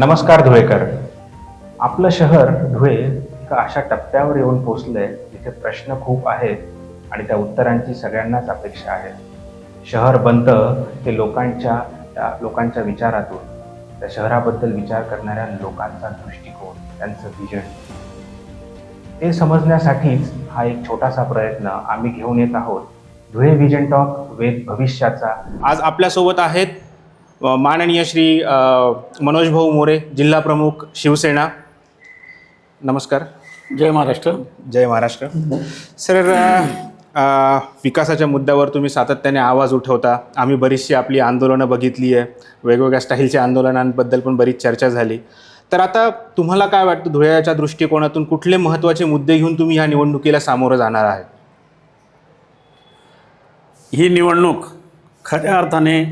नमस्कार धुळेकर. आपलं शहर धुळे एका अशा टप्प्यावर येऊन पोचलंय जिथे प्रश्न खूप आहेत आणि त्या उत्तरांची सगळ्यांनाच अपेक्षा आहे. शहर बनतं हे लोकांच्या त्या लोकांच्या विचारातून त्या शहराबद्दल विचार करणाऱ्या लोकांचा दृष्टिकोन त्यांचं विजन ते समजण्यासाठीच हा एक छोटासा प्रयत्न आम्ही घेऊन येत आहोत. धुळे विजन टॉक वेद भविष्याचा. आज आपल्यासोबत आहेत माननीय श्री मनोज भाऊ मोरे जिल्हा प्रमुख शिवसेना. नमस्कार. जय महाराष्ट्र. जय महाराष्ट्र. सर विकासाच्या मुद्द्यावर तुम्ही सातत्याने आवाज उठवता. आम्ही बरीचशी आपली आंदोलनं बघितली आहे. वेगवेगळ्या स्टाईलच्या आंदोलनांबद्दल पण बरीच चर्चा झाली. तर आता तुम्हाला काय वाटतं? धुळ्याच्या दृष्टिकोनातून कुठले महत्त्वाचे मुद्दे घेऊन तुम्ही ह्या निवडणुकीला सामोरं जाणार आहे? ही निवडणूक खऱ्या अर्थाने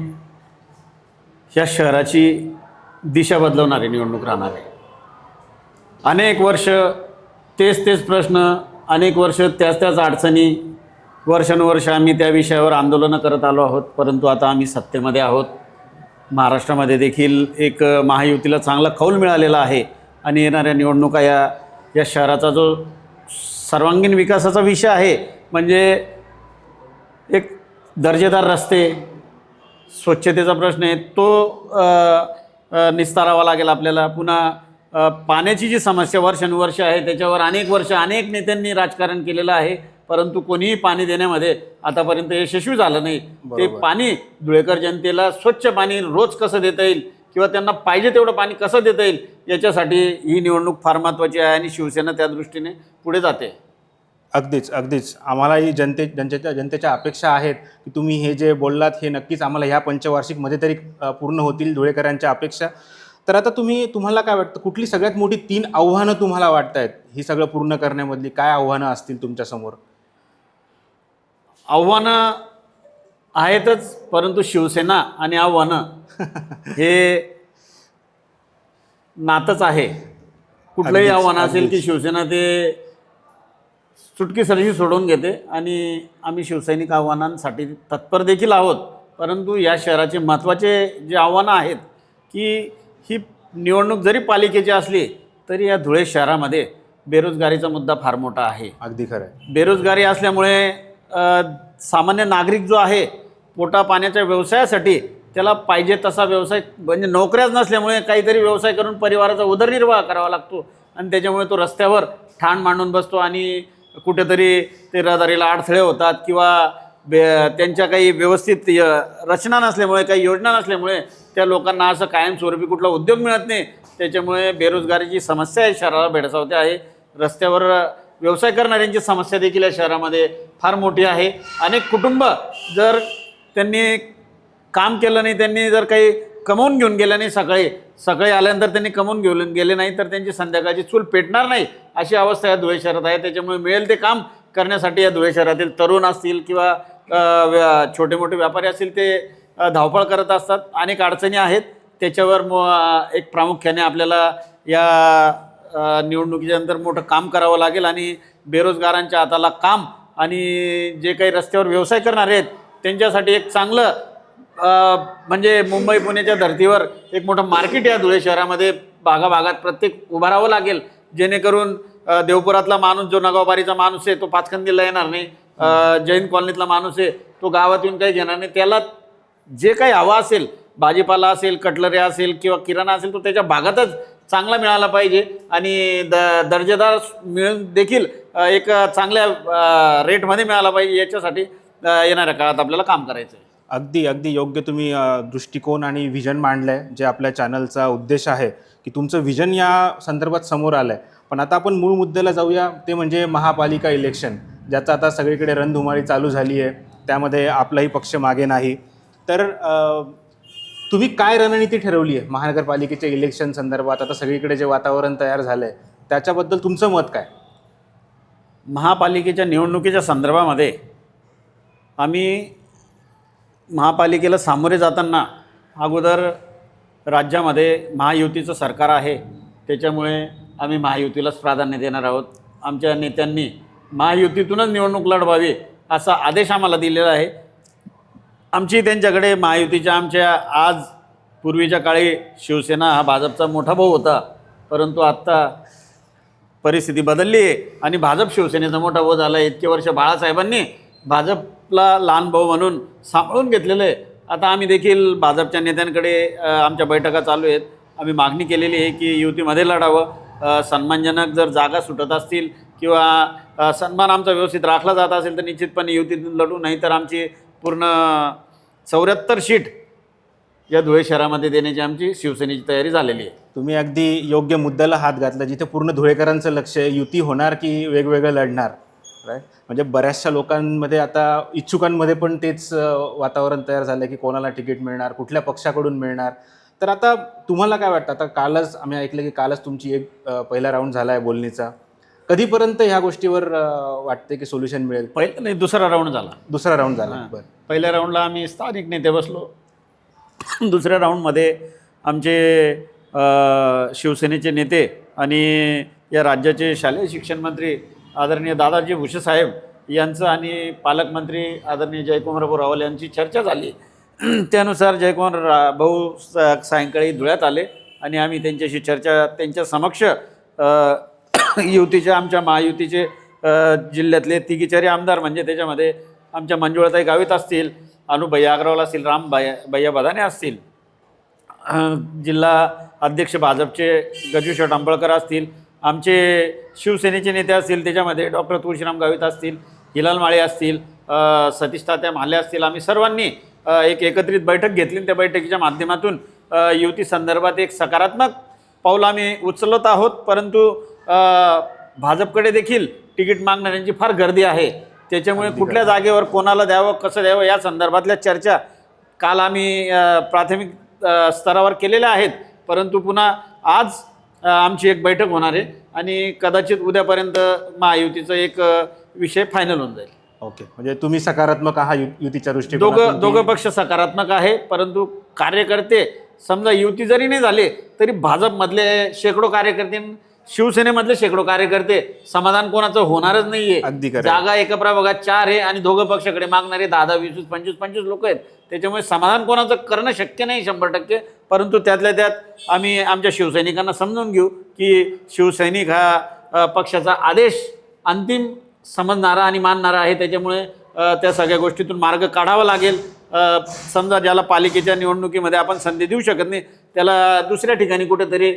या शहराची दिशा बदलवणारी निवडणूक राहणार आहे. अनेक वर्ष तेच तेच प्रश्न अनेक वर्ष त्याच त्याच अडचणी वर्षानुवर्ष आम्ही त्या विषयावर आंदोलनं करत आलो आहोत परंतु आता आम्ही सत्तेमध्ये आहोत. महाराष्ट्रामध्ये देखील एक महायुतीला चांगला कौल मिळालेला आहे आणि येणाऱ्या निवडणुका या या शहराचा जो सर्वांगीण विकासाचा विषय आहे म्हणजे एक दर्जेदार रस्ते स्वच्छतेचा प्रश्न आहे. तो निस्तारावा लागेल आपल्याला. पुन्हा पाण्याची जी समस्या वर्षानुवर्ष आहे त्याच्यावर अनेक वर्ष अनेक नेत्यांनी राजकारण केलेलं आहे. परंतु कोणीही पाणी देण्यामध्ये आतापर्यंत यशस्वी झालं नाही. ते पाणी धुळेकर जनतेला स्वच्छ पाणी रोज कसं देता येईल किंवा त्यांना पाहिजे तेवढं पाणी कसं देता येईल याच्यासाठी ही निवडणूक फार महत्त्वाची आहे आणि शिवसेना त्या दृष्टीने पुढे जाते. अगदीच अगदीच. आम्हालाही जनते जनतेच्या जनतेच्या अपेक्षा आहेत की तुम्ही हे जे बोललात हे नक्कीच आम्हाला ह्या पंचवार्षिकमध्ये तरी पूर्ण होतील धुळेकरांच्या अपेक्षा. तर आता तुम्ही तुम्हाला काय वाटतं? कुठली सगळ्यात मोठी तीन आव्हानं तुम्हाला वाटत आहेत ही सगळं पूर्ण करण्यामधली काय आव्हानं असतील तुमच्यासमोर आव्हानं आहेतच परंतु शिवसेना आणि आव्हानं हे नातंच आहे. कुठलंही आव्हान असेल की. शिवसेना ते सुटकीसरशी सोडून घेते आणि आम्ही शिवसैनिक आव्हानांसाठी तत्पर देखील आहोत. परंतु या शहराचे महत्त्वाचे जे आव्हानं आहेत की ही निवडणूक जरी पालिकेची असली तरी या धुळे शहरामध्ये बेरोजगारीचा मुद्दा फार मोठा आहे. अगदी खरं आहे. बेरोजगारी असल्यामुळे सामान्य नागरिक जो आहे पोटा पाण्याच्या व्यवसायासाठी त्याला पाहिजे तसा व्यवसाय म्हणजे नोकऱ्याच नसल्यामुळे काहीतरी व्यवसाय करून परिवाराचा उदरनिर्वाह करावा लागतो. आणि त्याच्यामुळे तो रस्त्यावर ठाण मांडून बसतो आणि कुठेतरी ते रहदारीला अडथळे होतात किंवा बे त्यांच्या काही व्यवस्थित य रचना नसल्यामुळे काही योजना नसल्यामुळे त्या लोकांना असं कायमस्वरूपी कुठला उद्योग मिळत नाही. त्याच्यामुळे बेरोजगारीची समस्या आहे शहराला भेडसावते आहे. रस्त्यावर व्यवसाय करणाऱ्यांची समस्या देखील या शहरामध्ये फार मोठी आहे. अनेक कुटुंब जर त्यांनी काम केलं नाही त्यांनी जर काही कमवून घेऊन गेल्याने सकाळी. सकाळी आल्यानंतर त्यांनी कमवून घेऊन गेले नाही तर त्यांची संध्याकाळची चूल पेटणार नाही अशी अवस्था या धुळे शहरात आहे. त्याच्यामुळे मिळेल ते काम करण्यासाठी या धुळे शहरातील तरुण असतील किंवा व्या- छोटे मोठे व्यापारी असतील ते धावपळ करत असतात. अनेक अडचणी आहेत. त्याच्यावर म एक प्रामुख्याने आपल्याला या निवडणुकीच्या नंतर मोठं काम करावं लागेल आणि बेरोजगारांच्या हाताला काम आणि जे काही रस्त्यावर व्यवसाय करणारे आहेत त्यांच्यासाठी एक चांगलं म्हणजे मुंबई पुण्याच्या धर्तीवर एक मोठं मार्केट या धुळे शहरामध्ये. भागाभागात प्रत्येक उभारावं लागेल. जेणेकरून देवपुरातला माणूस जो नगावबारीचा माणूस आहे तो पाचखंदीला येणार नाही. जैन कॉलनीतला माणूस आहे तो गावात येऊन काही घेणार नाही. त्याला जे काही हवा असेल भाजीपाला असेल कटलरी असेल किंवा किराणा असेल तो त्याच्या भागातच चांगला मिळाला पाहिजे. आणि द दर्जेदार मिळून देखील एक चांगल्या रेटमध्ये मिळाला पाहिजे याच्यासाठी येणाऱ्या काळात आपल्याला काम करायचं आहे अगदी अगदी योग्य तुम्ही दृष्टिकोन आणि व्हिजन मांडलं आहे जे आपल्या चॅनलचा उद्देश आहे की तुमचं व्हिजन या संदर्भात समोर आलं आहे पण आता आपण मूळ मुद्द्याला जाऊया ते म्हणजे महापालिका इलेक्शन ज्याचं आता सगळीकडे रणधुमाळी चालू झाली आहे त्यामध्ये आपलाही पक्ष मागे नाही. तर तुम्ही काय रणनीती ठरवली आहे महानगरपालिकेच्या इलेक्शन संदर्भात? आता सगळीकडे जे वातावरण तयार झालं आहे त्याच्याबद्दल तुमचं मत काय? महापालिकेच्या निवडणुकीच्या संदर्भामध्ये आम्ही महापालिकेला सामोरे जाताना अगोदर राज्यामध्ये महायुतीचं सरकार आहे. त्याच्यामुळे आम्ही महायुतीलाच प्राधान्य देणार आहोत. आमच्या नेत्यांनी महायुतीतूनच निवडणूक लढवावी असा आदेश आम्हाला दिलेला आहे. आमची त्यांच्याकडे महायुतीच्या आमच्या आज पूर्वीच्या काळी शिवसेना हा भाजपचा मोठा भाऊ होता. परंतु आत्ता परिस्थिती बदलली आहे आणि भाजप शिवसेनेचा मोठा भाऊ झाला आहे. इतके वर्ष बाळासाहेबांनी भाजप आपला लहान भाऊ म्हणून सांभाळून घेतलेलं आहे. आता आम्ही देखील भाजपच्या नेत्यांकडे आमच्या बैठका चालू आहेत. आम्ही मागणी केलेली आहे की युतीमध्ये लढावं. सन्मानजनक जर जागा सुटत असतील किंवा सन्मान आमचा व्यवस्थित राखला जात असेल तर निश्चितपणे युतीतून लढू. नाही तर आमची पूर्ण चौऱ्याहत्तर शीट या धुळे शहरामध्ये देण्याची आमची शिवसेनेची तयारी झालेली आहे. तुम्ही अगदी योग्य मुद्द्याला हात घातला जिथे पूर्ण धुळेकरांचं लक्ष आहे युती होणार की वेगवेगळं लढणार? राईट म्हणजे बऱ्याचशा लोकांमध्ये आता इच्छुकांमध्ये पण तेच वातावरण तयार झालं की कोणाला तिकीट मिळणार कुठल्या पक्षाकडून मिळणार. तर आता तुम्हाला काय वाटतं? आता कालच आम्ही ऐकलं की कालच तुमची एक पहिला राऊंड झाला आहे बोलणीचा. कधीपर्यंत ह्या गोष्टीवर वाटते की सोल्युशन मिळेल? पहिला नाही दुसरा राऊंड झाला. दुसरा राऊंड झाला. बरं. पहिल्या राऊंडला आम्ही स्थानिक नेते बसलो. दुसऱ्या राऊंडमध्ये आमचे शिवसेनेचे नेते आणि या राज्याचे शालेय शिक्षण मंत्री आदरणीय दादाजी भुसे साहेब यांचं आणि पालकमंत्री आदरणीय जयकुमार रावल यांची चर्चा झाली. त्यानुसार जयकुमार रा भाऊ स- सायंकाळी धुळ्यात आले आणि आम्ही त्यांच्याशी चर्चा त्यांच्या समक्ष युतीच्या आमच्या महायुतीचे जिल्ह्यातले तिघीचारी आमदार म्हणजे त्याच्यामध्ये आमच्या मंजुळाताई गावित असतील अनुभय्या अग्रवाल असतील राम भाया भैया बदाने असतील जिल्हा अध्यक्ष भाजपचे गजूशेठ आंबळकर असतील आमचे शिवसेनेचे नेते असतील त्याच्यामध्ये डॉक्टर तुळशीराम गावित असतील हिलाल माळे असतील सतीश तात्या म्हाले असतील आम्ही सर्वांनी एक एकत्रित बैठक घेतली त्या बैठकीच्या माध्यमातून युती संदर्भात एक सकारात्मक पाऊल आम्ही उचलत आहोत. परंतु भाजपकडे देखील तिकीट मागणाऱ्यांची फार गर्दी आहे. त्याच्यामुळे कुठल्या जागेवर कोणाला द्यावं कसं द्यावं या संदर्भातल्या चर्चा काल आम्ही प्राथमिक स्तरावर केलेल्या आहेत. परंतु पुन्हा आज आमची एक बैठक होणार आहे आणि कदाचित उद्यापर्यंत महायुतीचा एक विषय फायनल होऊन जाईल. ओके. म्हणजे तुम्ही सकारात्मक आहात यु- युतीच्या दोघं दृष्टिकोनातून दोघं पक्ष सकारात्मक आहे परंतु कार्यकर्ते समजा युती जरी नाही झाले तरी भाजपमधले शेकडो कार्यकर्ते शिवसेनेमधले शेकडो कार्यकर्ते समाधान कोणाचं होणारच नाहीये. अगदी खरं. जागा एका प्रभागात चार आहे आणि दोघं पक्षाकडे मागणारे दहा दहा वीस वीस पंचवीस पंचवीस लोक आहेत. त्याच्यामुळे समाधान कोणाचं करणं शक्य नाही शंभर टक्के. परंतु त्यातल्या त्यात आम्ही आमच्या शिवसैनिकांना समजून घेऊ की शिवसैनिक हा अ, पक्षाचा आदेश अंतिम समजणारा आणि मानणारा आहे. त्याच्यामुळे अ, त्या सगळ्या गोष्टीतून मार्ग काढावा लागेल. समजा ज्याला पालिकेच्या निवडणुकीमध्ये आपण संधी देऊ शकत नाही त्याला दुसऱ्या ठिकाणी कुठेतरी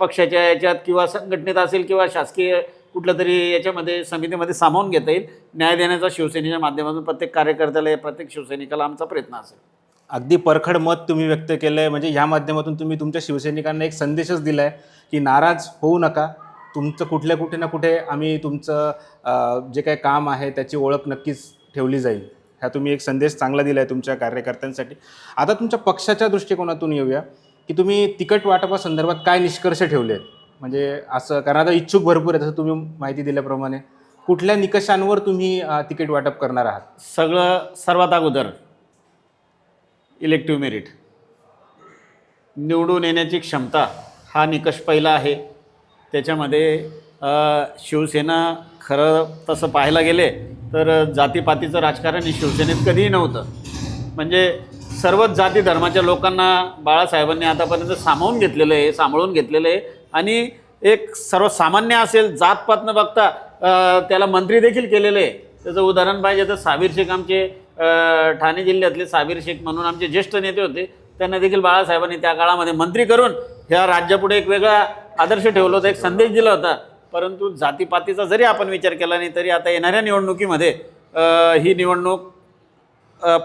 पक्षाच्या याच्यात किंवा संघटनेत असेल किंवा शासकीय कुठलं तरी याच्यामध्ये समितीमध्ये सामावून घेता येईल. न्याय देण्याचा शिवसेनेच्या माध्यमातून प्रत्येक कार्यकर्त्याला प्रत्येक शिवसैनिकाला आमचा प्रयत्न असेल. अगदी परखड मत तुम्ही व्यक्त केलं आहे म्हणजे ह्या माध्यमातून तुम्ही तुमच्या शिवसैनिकांना एक संदेशच दिला आहे की नाराज होऊ नका. तुमचं कुठल्या कुठे ना कुठे आम्ही तुमचं जे काही काम आहे त्याची ओळख नक्कीच ठेवली जाईल. ह्या तुम्ही एक संदेश चांगला दिला आहे तुमच्या कार्यकर्त्यांसाठी. आता तुमच्या पक्षाच्या दृष्टिकोनातून येऊया की तुम्ही तिकट वाटपासंदर्भात काय निष्कर्ष ठेवले आहेत म्हणजे असं कारण आता इच्छुक भरपूर आहे तसं तुम्ही माहिती दिल्याप्रमाणे. कुठल्या निकषांवर तुम्ही तिकीट वाटप करणार आहात? सगळं सर्वात अगोदर इलेक्टिव्ह मेरिट निवडून येण्याची क्षमता हा निकष पहिला आहे. त्याच्यामध्ये शिवसेना खरं तसं पाहायला गेले तर जातीपातीचं राजकारण हे शिवसेनेत कधीही नव्हतं. म्हणजे सर्वच जाती धर्माच्या लोकांना बाळासाहेबांनी आतापर्यंत सामावून घेतलेलं आहे सांभाळून घेतलेलं आहे. आणि एक सर्वसामान्य असेल जातपात न बघता त्याला मंत्री देखील केलेलं आहे. त्याचं उदाहरण पाहिजे तर साबीर शेख आमचे ठाणे जिल्ह्यातले साबीर शेख म्हणून आमचे ज्येष्ठ नेते होते. त्यांना देखील बाळासाहेबांनी त्या काळामध्ये मंत्री करून ह्या राज्यापुढे एक वेगळा आदर्श ठेवला होता एक संदेश दिला होता. परंतु जातीपातीचा जरी आपण विचार केला नाही तरी आता येणाऱ्या निवडणुकीमध्ये ही निवडणूक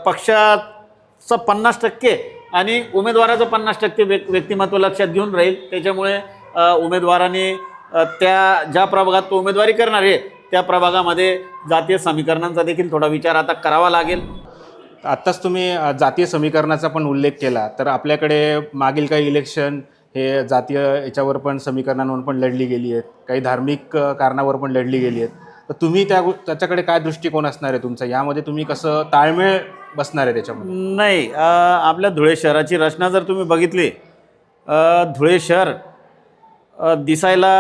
पक्षाचं पन्नास टक्के आणि उमेदवाराचं पन्नास टक्के व्यक् व्यक्तिमत्व लक्षात घेऊन राहील. त्याच्यामुळे उमेदवाराने त्या ज्या प्रभागात तो उमेदवारी करणार आहे त्या प्रभागामध्ये जातीय समीकरणांचा देखील थोडा विचार आता करावा लागेल. आत्ताच तुम्ही जातीय समीकरणाचा पण उल्लेख केला. तर आपल्याकडे मागील काही इलेक्शन हे जातीय याच्यावर पण समीकरणांवर पण लढली गेली आहेत. काही धार्मिक कारणावर पण लढली गेली आहेत. तर तुम्ही त्या गो- त्याच्याकडे काय दृष्टिकोन असणार आहे तुमचा? यामध्ये तुम्ही कसं ताळमेळ बसणार आहे त्याच्यामध्ये? नाही आपल्या धुळे शहराची रचना जर तुम्ही बघितली धुळे शहर दिसायला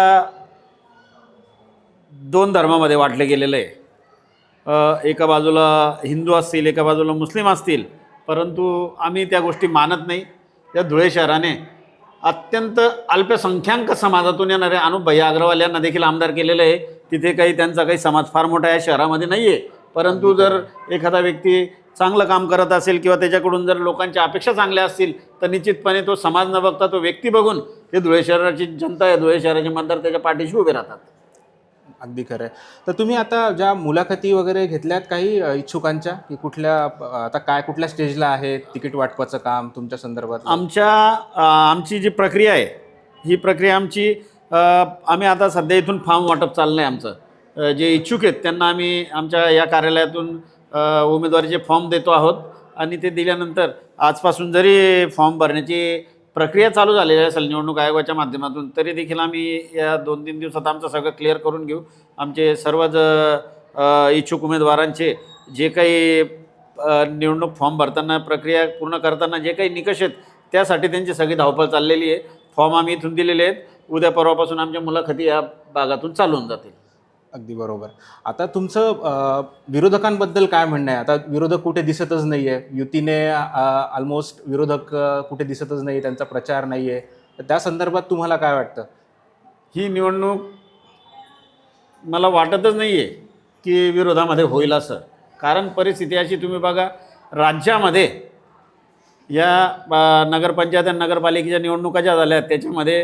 दोन धर्मामध्ये वाटले गेलेलं आहे. एका बाजूला हिंदू असतील एका बाजूला मुस्लिम असतील परंतु आम्ही त्या गोष्टी मानत नाही. त्या धुळे शहराने अत्यंत अल्पसंख्याक समाजातून येणारे अनुप भैया अग्रवाल यांना देखील आमदार केलेलं आहे. तिथे काही त्यांचा काही समाज फार मोठा या शहरामध्ये नाही आहे परंतु जर एखादा व्यक्ती चांगलं काम करत असेल किंवा त्याच्याकडून जर लोकांच्या अपेक्षा चांगल्या असतील तर निश्चितपणे तो समाज न बघता तो व्यक्ती बघून ते धुळे शहराची जनता आहे धुळे शहराचे मतदार त्याच्या पाठीशी उभे राहतात. अगदी खरं आहे. तर तुम्ही आता ज्या मुलाखती वगैरे घेतल्यात काही इच्छुकांच्या? की कुठल्या आता काय कुठल्या स्टेजला आहे तिकीट वाटपाचं काम तुमच्या संदर्भात आमच्या आमची जी प्रक्रिया आहे ही प्रक्रिया आमची आम्ही आता सध्या इथून फॉर्म वाटप चाललं आहे आमचं जे इच्छुक आहेत त्यांना आम्ही आमच्या या कार्यालयातून उमेदवारीचे फॉर्म देतो आहोत. आणि ते दिल्यानंतर आजपासून जरी फॉर्म भरण्याची प्रक्रिया चालू झालेली असेल निवडणूक आयोगाच्या माध्यमातून तरी देखील आम्ही या दोन तीन दिवसात आमचं सगळं क्लिअर करून घेऊ. आमचे सर्वच इच्छुक उमेदवारांचे जे काही निवडणूक फॉर्म भरताना प्रक्रिया पूर्ण करताना जे काही निकष आहेत त्यासाठी त्यांची सगळी धावपळ चाललेली आहे. फॉर्म आम्ही इथून दिलेले आहेत. उद्या परवापासून आमच्या मुलाखती या भागातून चालून जातील. अगदी बरोबर. आता तुमचं विरोधकांबद्दल काय म्हणणं आहे? आता विरोधक कुठे दिसतच नाही आहे युतीने ऑलमोस्ट विरोधक कुठे दिसतच नाही त्यांचा प्रचार नाही आहे तर त्या संदर्भात तुम्हाला काय वाटतं? ही निवडणूक मला वाटतच नाही आहे की विरोधामध्ये होईल असं. कारण परिस्थिती अशी तुम्ही बघा राज्यामध्ये या नगरपंचायत आणि नगरपालिकेच्या निवडणुका ज्या झाल्या त्याच्यामध्ये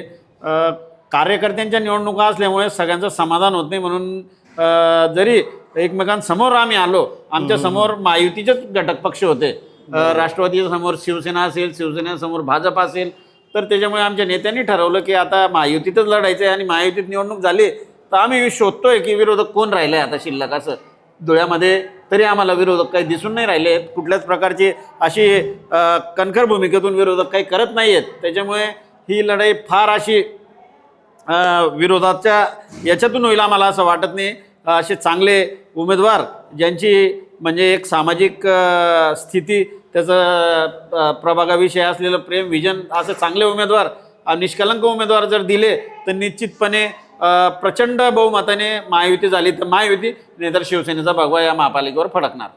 कार्यकर्त्यांच्या निवडणुका असल्यामुळे सगळ्यांचं समाधान होत नाही म्हणून जरी एकमेकांसमोर आम्ही आलो आमच्यासमोर महायुतीचेच घटक पक्ष होते. राष्ट्रवादीच्या समोर शिवसेना असेल शिवसेनेसमोर भाजप असेल तर त्याच्यामुळे आमच्या नेत्यांनी ठरवलं की आता महायुतीतच लढायचं आहे आणि महायुतीत निवडणूक झाली तर आम्ही शोधतोय की विरोधक कोण राहिले आता शिल्लक? असं धुळ्यामध्ये तरी आम्हाला विरोधक काही दिसून नाही राहिले आहेत. कुठल्याच प्रकारची अशी कणखर भूमिकेतून विरोधक काही करत नाही आहेत त्याच्यामुळे ही लढाई फार अशी विरोधाच्या याच्यातून होईल आम्हाला असं वाटत नाही. असे चांगले उमेदवार ज्यांची म्हणजे एक सामाजिक स्थिती त्याचं प्रभागाविषयी असलेलं प्रेम विजन असे चांगले उमेदवार निष्कलंक उमेदवार जर दिले तर निश्चितपणे प्रचंड बहुमताने महायुती झाली तर महायुती नाहीतर शिवसेनेचा भगवा या महापालिकेवर फडकणार.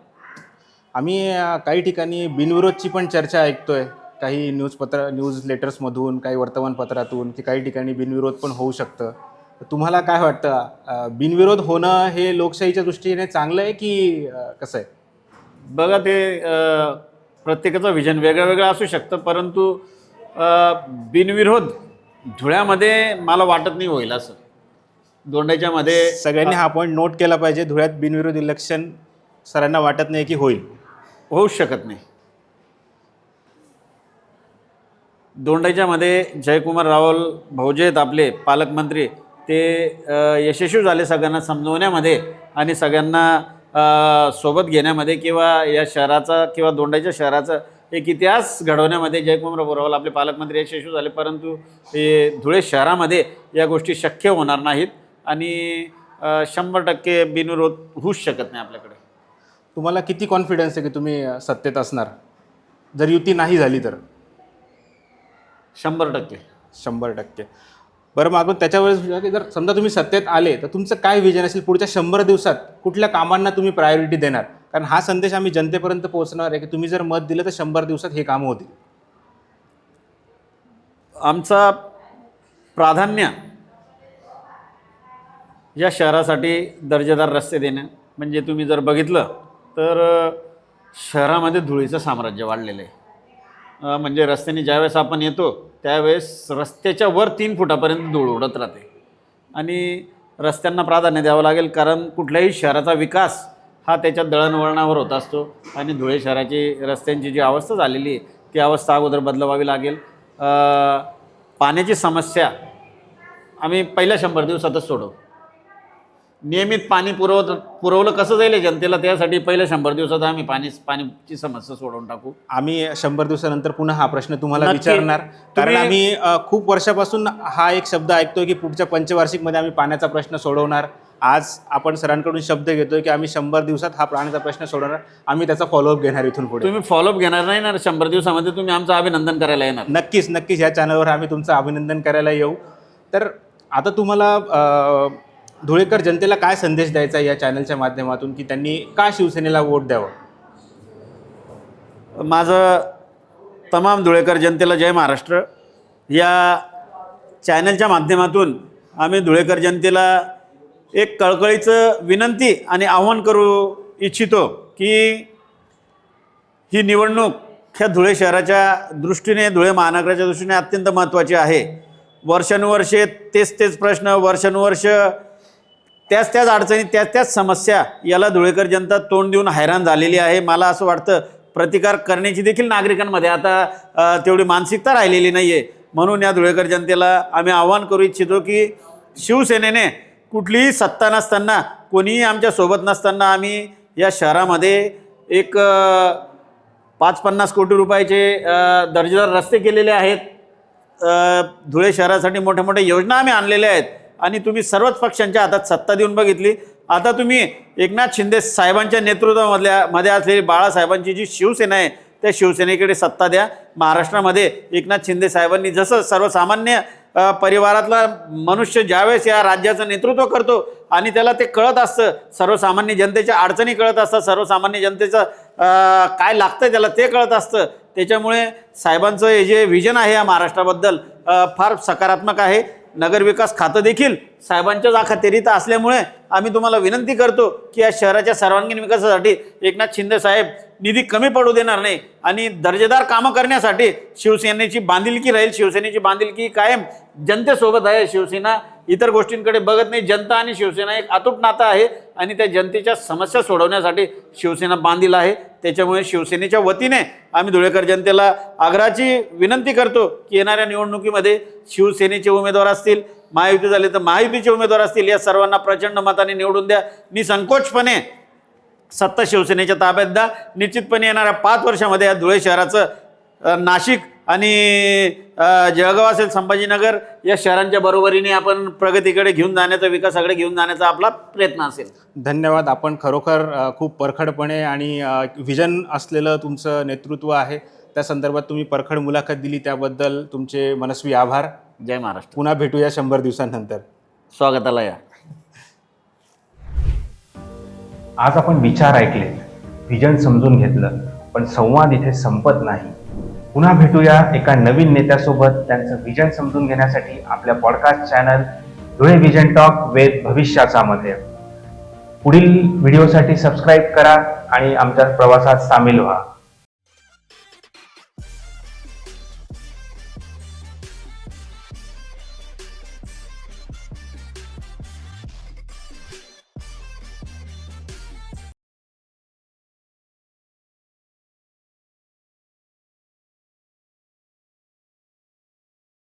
आम्ही काही ठिकाणी बिनविरोधची पण चर्चा ऐकतोय. काही न्यूजपत्र न्यूज लेटर्समधून काही वर्तमानपत्रातून की काही ठिकाणी बिनविरोध पण होऊ शकतं. तर तुम्हाला काय वाटतं? बिनविरोध होणं हे लोकशाहीच्या दृष्टीने चांगलं आहे की कसं आहे? बघा ते प्रत्येकाचं विजन वेगळं वेगळं असू शकतं परंतु बिनविरोध धुळ्यामध्ये मला वाटत नाही होईल असं. दोंडाच्या मध्ये सगळ्यांनी हा पॉईंट नोट केला पाहिजे. धुळ्यात बिनविरोध इलेक्शन सरांना वाटत नाही की होईल. होऊच शकत नाही. दोंडाईच्यामध्ये जयकुमार रावल भाऊजे आहेत आपले पालकमंत्री ते यशस्वी झाले सगळ्यांना समजवण्यामध्ये आणि सगळ्यांना सोबत घेण्यामध्ये किंवा या शहराचा किंवा दोंडाच्या शहराचा एक इतिहास घडवण्यामध्ये जयकुमार रावल आपले पालकमंत्री यशस्वी झाले. परंतु हे धुळे शहरामध्ये या गोष्टी शक्य होणार नाहीत आणि शंभर टक्के बिनविरोध होऊच शकत नाही आपल्याकडे. तुम्हाला किती कॉन्फिडन्स आहे की तुम्ही सत्तेत असणार? जर युती नाही झाली तर. शंभर टक्के. शंभर टक्के. बरं मग आपण त्याच्यावर की जर समजा तुम्ही सत्तेत आले तर तुमचं काय विजन असेल? पुढच्या शंभर दिवसात कुठल्या कामांना तुम्ही प्रायोरिटी देणार? कारण हा संदेश आम्ही जनतेपर्यंत पोहोचणार आहे की तुम्ही जर मत दिलं तर शंभर दिवसात हे कामं होतील. आमचा प्राधान्य या शहरासाठी दर्जेदार रस्ते देणं. म्हणजे तुम्ही जर बघितलं तर शहरामध्ये धुळीचं साम्राज्य वाढलेलं आहे. म्हणजे रस्त्याने ज्यावेळेस आपण येतो त्यावेळेस रस्त्याच्या वर तीन फुटापर्यंत धूळ उडत राहते. आणि रस्त्यांना प्राधान्य द्यावं लागेल कारण कुठल्याही शहराचा विकास हा त्याच्या दळणवळणावर होत असतो. आणि धुळे शहराची रस्त्यांची जी अवस्था झालेली आहे ती अवस्था अगोदर बदलवावी लागेल. पाण्याची समस्या आम्ही पहिल्या शंभर दिवसातच सोडवू नियमित पाणी पुरवत पुरवलं कसं जाईल जनतेला? त्यासाठी पहिल्या शंभर दिवसात आम्ही पाणी पाण्याची समस्या सोडवून टाकू. आम्ही शंभर दिवसानंतर पुन्हा हा प्रश्न तुम्हाला नक्की. विचारणार. कारण तुम्ही- आम्ही अ, खूप वर्षापासून हा एक शब्द ऐकतोय की पुढच्या पंचवार्षिकमध्ये आम्ही पाण्याचा प्रश्न सोडवणार. आज आपण सरांकडून शब्द घेतोय की आम्ही शंभर दिवसात हा पाण्याचा प्रश्न सोडवणार. आम्ही त्याचा फॉलोअप घेणार इथून पुढे. तुम्ही फॉलोअप घेणार नाही ना? शंभर दिवसामध्ये तुम्ही आमचं अभिनंदन करायला येणार. नक्कीच नक्कीच. या चॅनलवर आम्ही तुमचं अभिनंदन करायला येऊ. तर आता तुम्हाला अ, धुळेकर जनतेला काय संदेश द्यायचा या चॅनलच्या माध्यमातून? की त्यांनी का शिवसेनेला वोट द्यावं? माझं तमाम धुळेकर जनतेला जय महाराष्ट्र. या चॅनलच्या माध्यमातून आम्ही धुळेकर जनतेला एक कळकळीचं विनंती आणि आव्हान करू इच्छितो की ही निवडणूक ह्या धुळे शहराच्या दृष्टीने धुळे महानगराच्या दृष्टीने अत्यंत महत्त्वाची आहे. वर्षानुवर्षे तेच तेच प्रश्न वर्षानुवर्ष त्याच त्याच अडचणी त्याच त्याच समस्या याला धुळेकर जनता तोंड देऊन हैराण झालेली आहे. मला असं वाटतं प्रतिकार करण्याची देखील नागरिकांमध्ये आता तेवढी मानसिकता राहिलेली नाही आहे म्हणून या धुळेकर जनतेला आम्ही आव्हान करू इच्छितो की शिवसेनेने कुठलीही सत्ता नसताना कोणीही आमच्यासोबत नसताना आम्ही या शहरामध्ये एक पाच पन्नास कोटी रुपयाचे दर्जेदार रस्ते केलेले आहेत. धुळे शहरासाठी मोठ्या मोठ्या योजना आम्ही आणलेल्या आहेत. आणि तुम्ही सर्वच पक्षांच्या हातात सत्ता देऊन बघितली. आता तुम्ही एकनाथ शिंदे साहेबांच्या नेतृत्वामधल्या मध्ये असलेली बाळासाहेबांची जी शिवसेना आहे त्या शिवसेनेकडे सत्ता द्या. महाराष्ट्रामध्ये एकनाथ शिंदे साहेबांनी जसं सर्वसामान्य परिवारातला मनुष्य ज्यावेळेस या राज्याचं नेतृत्व करतो आणि त्याला ते कळत असतं सर्वसामान्य जनतेच्या अडचणी कळत असतात सर्वसामान्य जनतेचं काय लागतं त्याला ते कळत असतं. त्याच्यामुळे साहेबांचं हे जे विजन आहे या महाराष्ट्राबद्दल फार सकारात्मक आहे. नगरविकास खातं देखील साहेबांच्याच अखत्यारीत असल्यामुळे आम्ही तुम्हाला विनंती करतो की या शहराच्या सर्वांगीण विकासासाठी एकनाथ शिंदे साहेब निधी कमी पडू देणार नाही आणि दर्जेदार कामं करण्यासाठी शिवसेनेची बांधिलकी राहील. शिवसेनेची बांधिलकी कायम जनतेसोबत आहे. शिवसेना इतर गोष्टींकडे बघत नाही. जनता आणि शिवसेना एक अतूट नातं आहे आणि त्या जनतेच्या समस्या सोडवण्यासाठी शिवसेना बांधील आहे. त्याच्यामुळे शिवसेनेच्या वतीने आम्ही धुळेकर जनतेला आग्रहाची विनंती करतो की येणाऱ्या निवडणुकीमध्ये शिवसेनेचे उमेदवार असतील महायुती झाले तर महायुतीचे उमेदवार असतील या सर्वांना प्रचंड मताने निवडून द्या. निसंकोचपणे सत्ता शिवसेनेच्या ताब्यात द्या. निश्चितपणे येणाऱ्या पाच वर्षामध्ये या धुळे शहराचं नाशिक आणि जळगाव असेल संभाजीनगर या शहरांच्या बरोबरीने आपण प्रगतीकडे घेऊन जाण्याचा विकासाकडे घेऊन जाण्याचा आपला प्रयत्न असेल. धन्यवाद. आपण खरोखर खूप परखडपणे आणि व्हिजन असलेलं तुमचं नेतृत्व आहे. त्या संदर्भात तुम्ही परखड मुलाखत दिली. त्याबद्दल तुमचे मनस्वी आभार. जय महाराष्ट्र. पुन्हा भेटूया शंभर दिवसांनंतर. स्वागताला या. आज आपण विचार ऐकले. व्हिजन समजून घेतलं. पण संवाद इथे संपत नाही. पुन्हा भेटूया एका नवीन नेत्यासोबत त्यांचं विजन समजून घेण्यासाठी आपल्या podcast channel Dhule vision talk वेद भविष्याचा मध्ये. पुढील व्हिडिओसाठी सबस्क्राईब करा आणि आमच्या प्रवासात सामील व्हा.